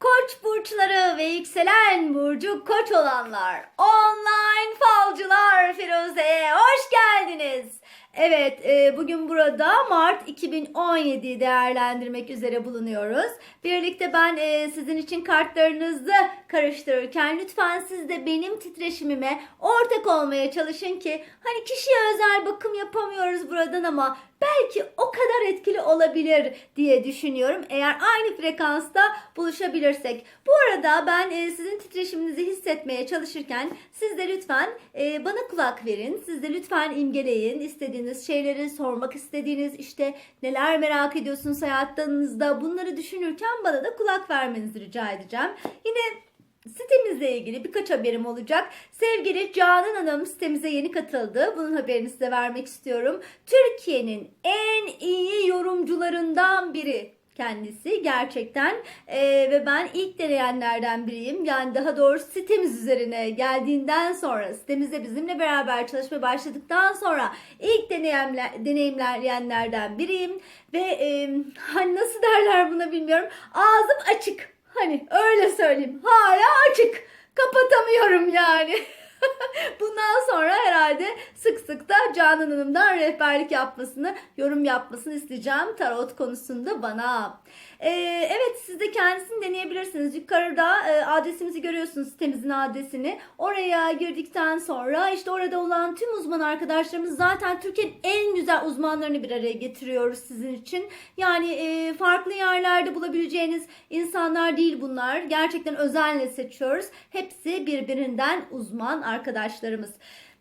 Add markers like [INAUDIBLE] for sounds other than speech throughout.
Koç burçları ve yükselen burcu koç olanlar, online falcılar Firuze'ye hoş geldiniz. Evet, e, bugün burada Mart 2017'yi değerlendirmek üzere bulunuyoruz. Birlikte ben e, sizin için kartlarınızı karıştırırken lütfen siz de benim titreşimime ortak olmaya çalışın ki hani kişiye özel bakım yapamıyoruz buradan ama belki o kadar etkili olabilir diye düşünüyorum. Eğer aynı frekansta buluşabilirsek. Bu arada ben e, sizin titreşiminizi hissetmeye çalışırken siz de lütfen e, bana kulak verin. Siz de lütfen imgeleyin. istediğiniz şeyleri sormak istediğiniz işte neler merak ediyorsunuz hayatınızda bunları düşünürken bana da kulak vermenizi rica edeceğim. Yine Sitemizle ilgili birkaç haberim olacak. Sevgili Canan Hanım sitemize yeni katıldı. Bunun haberini size vermek istiyorum. Türkiye'nin en iyi yorumcularından biri kendisi gerçekten Ee, ve ben ilk deneyenlerden biriyim. Yani daha doğrusu sitemiz üzerine geldiğinden sonra sitemizde bizimle beraber çalışmaya başladıktan sonra ilk deneyimler, deneyimleyenlerden biriyim ve e, hani nasıl derler buna bilmiyorum ağzım açık Hani öyle söyleyeyim. Hala açık. Kapatamıyorum yani. [LAUGHS] [LAUGHS] Bundan sonra herhalde sık sık da Canan Hanım'dan rehberlik yapmasını, yorum yapmasını isteyeceğim tarot konusunda bana. Ee, evet siz de kendisini deneyebilirsiniz. Yukarıda e, adresimizi görüyorsunuz sitemizin adresini. Oraya girdikten sonra işte orada olan tüm uzman arkadaşlarımız zaten Türkiye'nin en güzel uzmanlarını bir araya getiriyoruz sizin için. Yani e, farklı yerlerde bulabileceğiniz insanlar değil bunlar. Gerçekten özenle seçiyoruz. Hepsi birbirinden uzman arkadaşlarımız.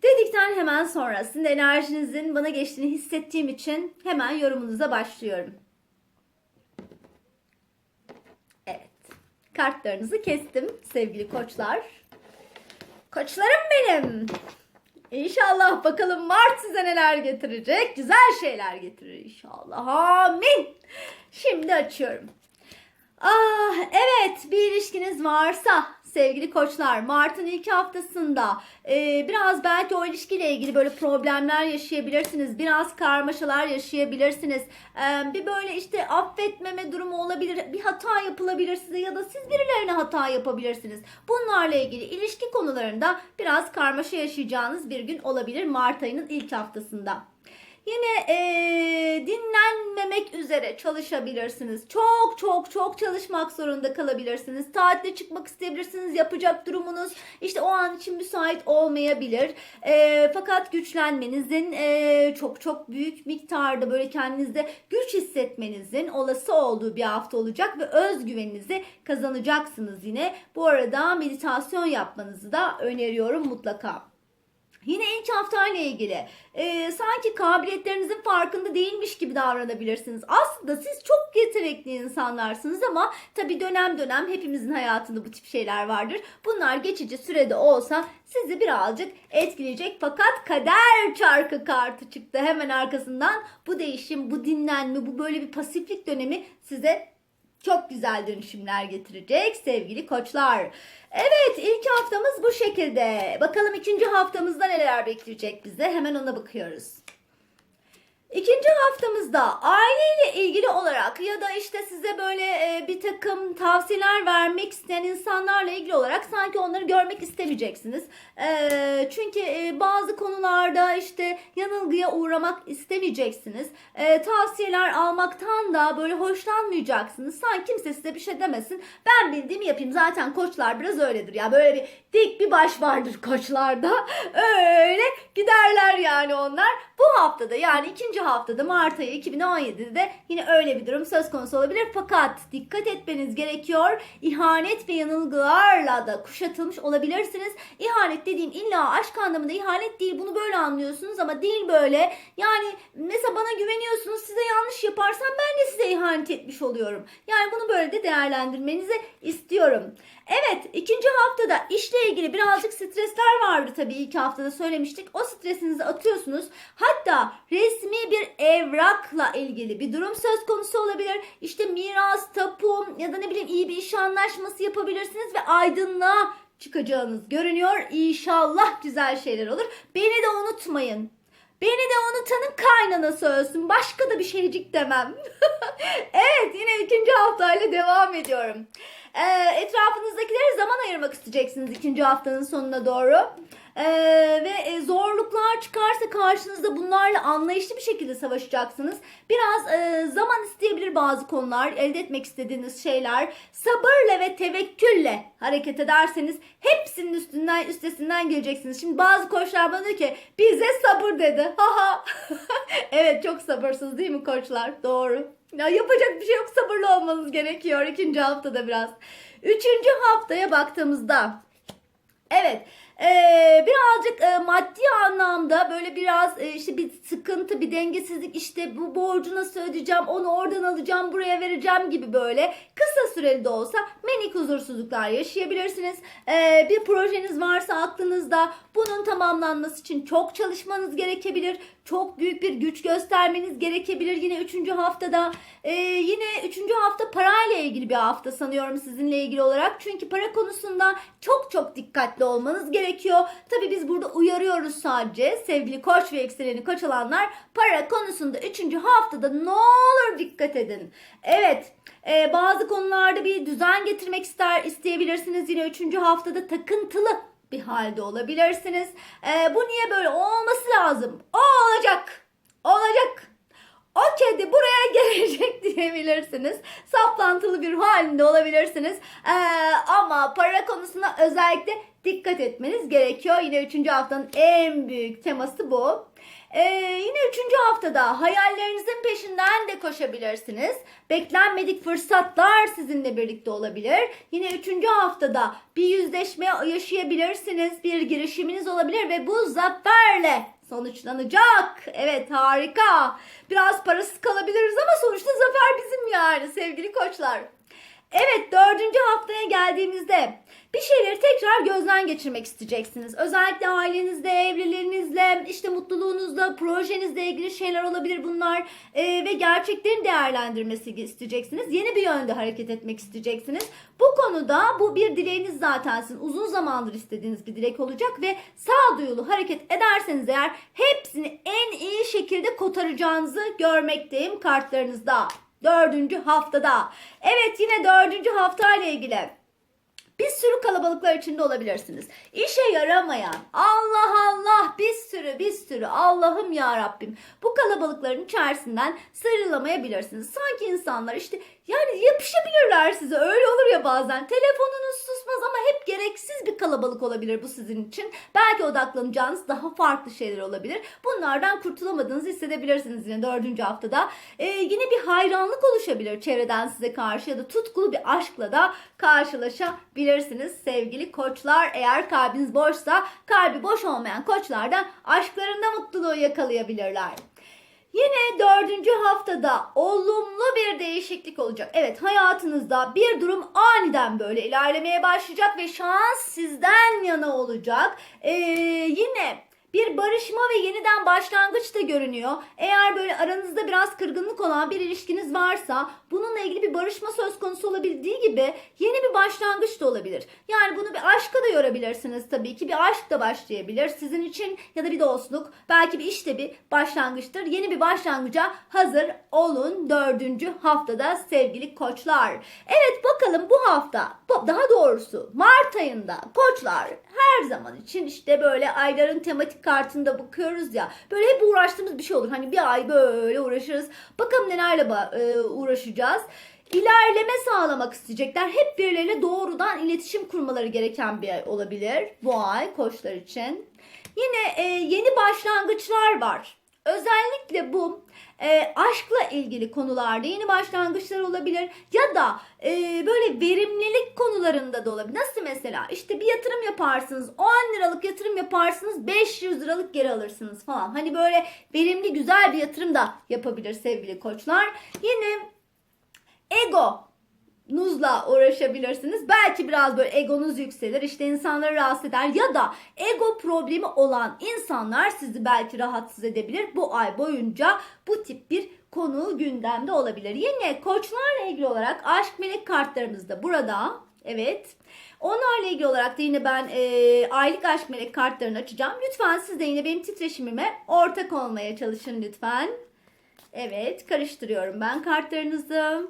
Dedikten hemen sonra sizin enerjinizin bana geçtiğini hissettiğim için hemen yorumunuza başlıyorum. Evet. Kartlarınızı kestim sevgili koçlar. Koçlarım benim. İnşallah bakalım Mart size neler getirecek. Güzel şeyler getirir inşallah. Amin. Şimdi açıyorum. Ah evet bir ilişkiniz varsa sevgili koçlar Mart'ın ilk haftasında e, biraz belki o ilişkiyle ilgili böyle problemler yaşayabilirsiniz. Biraz karmaşalar yaşayabilirsiniz. E, bir böyle işte affetmeme durumu olabilir. Bir hata yapılabilir size ya da siz birilerine hata yapabilirsiniz. Bunlarla ilgili ilişki konularında biraz karmaşa yaşayacağınız bir gün olabilir Mart ayının ilk haftasında. Yine eee, dinlenmemek üzere çalışabilirsiniz. Çok çok çok çalışmak zorunda kalabilirsiniz. Tatile çıkmak isteyebilirsiniz. Yapacak durumunuz işte o an için müsait olmayabilir. Eee, fakat güçlenmenizin eee, çok çok büyük miktarda böyle kendinizde güç hissetmenizin olası olduğu bir hafta olacak ve özgüveninizi kazanacaksınız yine. Bu arada meditasyon yapmanızı da öneriyorum mutlaka. Yine ilk haftayla ilgili e, sanki kabiliyetlerinizin farkında değilmiş gibi davranabilirsiniz. Aslında siz çok yetenekli insanlarsınız ama tabi dönem dönem hepimizin hayatında bu tip şeyler vardır. Bunlar geçici sürede olsa sizi birazcık etkileyecek fakat kader çarkı kartı çıktı hemen arkasından. Bu değişim, bu dinlenme, bu böyle bir pasiflik dönemi size çok güzel dönüşümler getirecek sevgili koçlar. Evet ilk haftamız bu şekilde. Bakalım ikinci haftamızda neler bekleyecek bize hemen ona bakıyoruz. İkinci haftamızda aileyle ilgili olarak ya da işte size böyle e, bir takım tavsiyeler vermek isteyen insanlarla ilgili olarak sanki onları görmek istemeyeceksiniz. E, çünkü e, bazı konularda işte yanılgıya uğramak istemeyeceksiniz. Tavsiyeler almaktan da böyle hoşlanmayacaksınız. Sanki kimse size bir şey demesin. Ben bildiğimi yapayım. Zaten koçlar biraz öyledir ya. Böyle bir dik bir baş vardır koçlarda. [LAUGHS] Öyle giderler yani onlar. Bu haftada yani ikinci haftada Mart ayı 2017'de yine öyle bir durum söz konusu olabilir. Fakat dikkat etmeniz gerekiyor. İhanet ve yanılgılarla da kuşatılmış olabilirsiniz. İhanet dediğim illa aşk anlamında ihanet değil. Bunu böyle anlıyorsunuz ama değil böyle. Yani mesela bana güveniyorsunuz. Size yanlış yaparsam ben de size ihanet etmiş oluyorum. Yani bunu böyle de değerlendirmenizi istiyorum. Evet ikinci haftada işle ilgili birazcık stresler vardı tabii ilk haftada söylemiştik. O stresinizi atıyorsunuz. Hatta resmi bir evrakla ilgili bir durum söz konusu olabilir. İşte miras, tapu ya da ne bileyim iyi bir iş anlaşması yapabilirsiniz ve aydınlığa çıkacağınız görünüyor. İnşallah güzel şeyler olur. Beni de unutmayın. Beni de unutanın kaynanası ölsün. Başka da bir şeycik demem. [LAUGHS] evet yine ikinci haftayla devam ediyorum. E, etrafınızdakilere zaman ayırmak isteyeceksiniz ikinci haftanın sonuna doğru. E, ve zorluklar çıkarsa karşınızda bunlarla anlayışlı bir şekilde savaşacaksınız. Biraz e, zaman isteyebilir bazı konular, elde etmek istediğiniz şeyler. Sabırla ve tevekkülle hareket ederseniz hepsinin üstünden üstesinden geleceksiniz. Şimdi bazı koçlar bana diyor ki bize sabır dedi. [LAUGHS] Haha. [LAUGHS] evet çok sabırsız değil mi koçlar? Doğru. Ya yapacak bir şey yok sabırlı olmanız gerekiyor ikinci haftada biraz. Üçüncü haftaya baktığımızda Evet. eee, birazcık eee, maddi anlamda böyle biraz eee, işte bir sıkıntı, bir dengesizlik işte bu borcu nasıl ödeyeceğim, onu oradan alacağım, buraya vereceğim gibi böyle kısa süreli de olsa minik huzursuzluklar yaşayabilirsiniz. Eee, bir projeniz varsa aklınızda bunun tamamlanması için çok çalışmanız gerekebilir. Çok büyük bir güç göstermeniz gerekebilir yine üçüncü haftada. Eee, yine üçüncü hafta parayla ilgili bir hafta sanıyorum sizinle ilgili olarak. Çünkü para konusunda çok çok dikkatli olmanız gerekiyor. Tabi biz burada uyarıyoruz sadece sevgili koç ve yükseleni koç alanlar. Para konusunda üçüncü haftada ne olur dikkat edin. Evet e, bazı konularda bir düzen getirmek ister isteyebilirsiniz. Yine üçüncü haftada takıntılı bir halde olabilirsiniz. E, bu niye böyle olması lazım? O olacak. Olacak. O kedi buraya gelecek diyebilirsiniz. Saplantılı bir halinde olabilirsiniz. Ee, ama para konusuna özellikle dikkat etmeniz gerekiyor. Yine 3. haftanın en büyük teması bu. Ee, yine 3. haftada hayallerinizin peşinden de koşabilirsiniz. Beklenmedik fırsatlar sizinle birlikte olabilir. Yine 3. haftada bir yüzleşme yaşayabilirsiniz. Bir girişiminiz olabilir ve bu zaferle sonuçlanacak. Evet harika. Biraz parasız kalabiliriz ama sonuçta zafer bizim yani sevgili koçlar. Evet dördüncü haftaya geldiğimizde bir şeyleri tekrar gözden geçirmek isteyeceksiniz. Özellikle ailenizde, evliliğinizle, işte mutluluğunuzla, projenizle ilgili şeyler olabilir bunlar. Ee, ve gerçeklerin değerlendirmesi isteyeceksiniz. Yeni bir yönde hareket etmek isteyeceksiniz. Bu konuda bu bir dileğiniz zaten sizin uzun zamandır istediğiniz bir dilek olacak ve sağduyulu hareket ederseniz eğer hepsini en iyi şekilde kotaracağınızı görmekteyim kartlarınızda. Dördüncü haftada. Evet yine dördüncü haftayla ilgili. Bir sürü kalabalıklar içinde olabilirsiniz. İşe yaramayan Allah Allah bir sürü bir sürü Allah'ım ya Rabbim bu kalabalıkların içerisinden sıyrılamayabilirsiniz. Sanki insanlar işte yani yapışabilirler size öyle olur ya bazen. Telefonunuz susmaz ama hep gereksiz bir kalabalık olabilir bu sizin için. Belki odaklanacağınız daha farklı şeyler olabilir. Bunlardan kurtulamadığınızı hissedebilirsiniz yine dördüncü haftada. Ee, yine bir hayranlık oluşabilir çevreden size karşı ya da tutkulu bir aşkla da karşılaşabilirsiniz sevgili koçlar. Eğer kalbiniz boşsa kalbi boş olmayan koçlar da aşklarında mutluluğu yakalayabilirler. Dördüncü haftada olumlu bir değişiklik olacak. Evet hayatınızda bir durum aniden böyle ilerlemeye başlayacak ve şans sizden yana olacak. Ee, yine bir barışma ve yeniden başlangıç da görünüyor. Eğer böyle aranızda biraz kırgınlık olan bir ilişkiniz varsa bununla ilgili bir barışma söz konusu olabildiği gibi yeni bir başlangıç da olabilir. Yani bunu bir aşka da yorabilirsiniz tabii ki. Bir aşk da başlayabilir sizin için ya da bir dostluk. Belki bir işte bir başlangıçtır. Yeni bir başlangıca hazır olun dördüncü haftada sevgili koçlar. Evet bakalım bu hafta daha doğrusu Mart ayında koçlar her zaman için işte böyle ayların tematik kartında bakıyoruz ya. Böyle hep uğraştığımız bir şey olur. Hani bir ay böyle uğraşırız. Bakalım nelerle e, uğraşacağız. İlerleme sağlamak isteyecekler. Hep birileriyle doğrudan iletişim kurmaları gereken bir ay olabilir bu ay koçlar için. Yine e, yeni başlangıçlar var. Özellikle bu e, aşkla ilgili konularda yeni başlangıçlar olabilir ya da e, böyle verimlilik konularında da olabilir. Nasıl mesela işte bir yatırım yaparsınız 10 liralık yatırım yaparsınız 500 liralık geri alırsınız falan. Hani böyle verimli güzel bir yatırım da yapabilir sevgili koçlar. Yine ego nuzla uğraşabilirsiniz. Belki biraz böyle egonuz yükselir. işte insanları rahatsız eder ya da ego problemi olan insanlar sizi belki rahatsız edebilir. Bu ay boyunca bu tip bir konu gündemde olabilir. Yine koçlarla ilgili olarak aşk melek kartlarımız da burada. Evet. Onlarla ilgili olarak da yine ben e, aylık aşk melek kartlarını açacağım. Lütfen siz de yine benim titreşimime ortak olmaya çalışın lütfen. Evet karıştırıyorum ben kartlarınızı.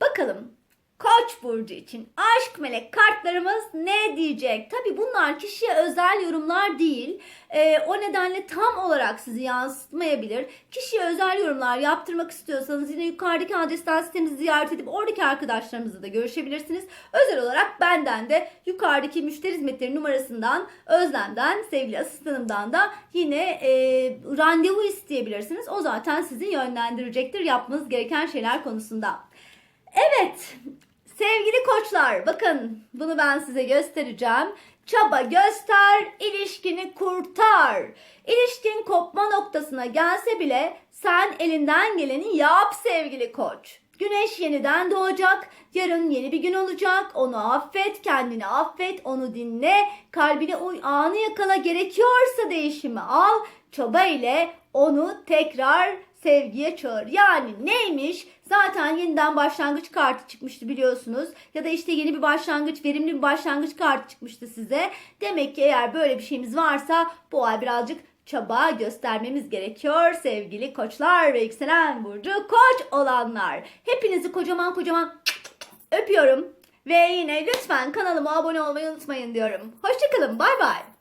Bakalım Koç burcu için aşk melek kartlarımız ne diyecek? Tabi bunlar kişiye özel yorumlar değil. Ee, o nedenle tam olarak sizi yansıtmayabilir. Kişiye özel yorumlar yaptırmak istiyorsanız yine yukarıdaki adresten sitemizi ziyaret edip oradaki arkadaşlarımızla da görüşebilirsiniz. Özel olarak benden de yukarıdaki müşteri hizmetleri numarasından Özlem'den sevgili asistanımdan da yine e, randevu isteyebilirsiniz. O zaten sizi yönlendirecektir yapmanız gereken şeyler konusunda. Evet sevgili koçlar bakın bunu ben size göstereceğim. Çaba göster, ilişkini kurtar. İlişkin kopma noktasına gelse bile sen elinden geleni yap sevgili koç. Güneş yeniden doğacak. Yarın yeni bir gün olacak. Onu affet, kendini affet, onu dinle. Kalbine uy, anı yakala. Gerekiyorsa değişimi al. Çaba ile onu tekrar sevgiye çağır. Yani neymiş? Zaten yeniden başlangıç kartı çıkmıştı biliyorsunuz. Ya da işte yeni bir başlangıç, verimli bir başlangıç kartı çıkmıştı size. Demek ki eğer böyle bir şeyimiz varsa bu ay birazcık çaba göstermemiz gerekiyor sevgili koçlar ve yükselen burcu koç olanlar. Hepinizi kocaman kocaman öpüyorum. Ve yine lütfen kanalıma abone olmayı unutmayın diyorum. Hoşçakalın bay bay.